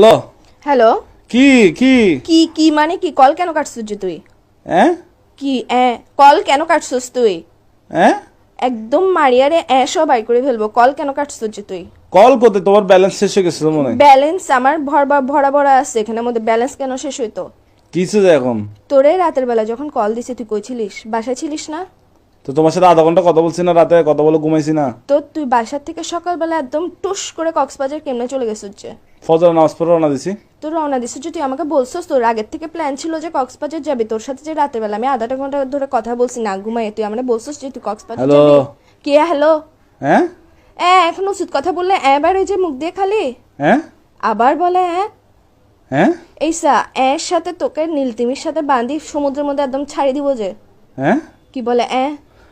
Hello hello. কি কি? কি কি মানে কি? কল কেন কাটছিস যে তুই? হ্যাঁ কি এ কল কেন কাটছিস তুই? হ্যাঁ একদম মারিয়ারে এ সব বাই করে ফেলব। কল কেন কাটছিস যে তুই? কল করতে তোমার ব্যালেন্স শেষ হয়ে গেছিল মনে হয়। ব্যালেন্স আমার ভরবা ভরা ভরা আছে। এখানের মধ্যে ব্যালেন্স কেন শেষ হইতো? কিছু এখন? তোরে রাতের বেলা যখন কল দিছি তুই কইছিলিস বাসায় ছিলিস না? তো তোমার সাথে আধা ঘণ্টা কথা বলছি না রাতে কথা বলে ঘুমাইছি না। তো তুই বাসার থেকে সকালবেলা একদম টুস করে কক্সবাজার কেমনে চলে গেছিস যে? ফজর নামাজ পড়ে রওনা দিছি। তোর রওনা দিছিস যে তুই আমাকে বলছিস তোর আগের থেকে প্ল্যান ছিল যে কক্সবাজার যাবি তোর সাথে যে রাতের বেলা আমি আধাটা ঘণ্টা ধরে কথা বলছি না ঘুমাই তুই আমরা বলছিস যে তুই কক্সবাজার? যাবি? কে হ্যালো হ্যাঁ? এ এখন উচিত কথা বললে এবার ওই যে মুখ দিয়ে খালি। হ্যাঁ? আবার বলে হ্যাঁ হ্যাঁ? এই সা এর সাথে তোকে নীলতিমির সাথে বাঁধি সমুদ্রের মধ্যে একদম ছাড়ি দিব যে। হ্যাঁ? কি বলে এ?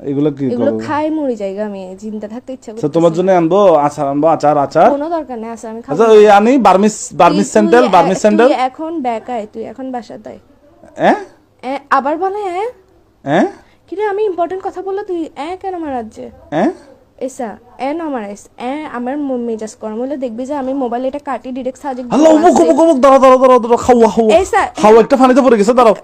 এগুলো কি এগুলো খাই মরি জায়গা আমি থাকতে ইচ্ছা আচ্ছা তোমার জন্য আনব আচার আনব আচার আচার? কোনো দরকার নেই আছে আমি খাব। আচ্ছা ওই আনি Burmese Burmese sandal Burmese sandal এখন বেকায় তুই এখন বাসা দেয় হ্যাঁ আবার বলে হ্যাঁ হ্যাঁ কিরে আমি ইম্পর্টেন্ট কথা বললে তুই এ কেন মারাচ্ছে হ্যাঁ এসা এ মারাইস এ আমার ম- মেজাজ গরম হলে দেখবি যে আমি মোবাইল এটা কাটি ডিরেক্ট সাজে হ্যালো মুখ মুখ মুখ দাঁড়াও দাঁড়াও দাঁড়াও দাঁড়াও খাওয়া খাওয়া এসা খাওয়া একটা পড়ে গেছে দাঁড়াও।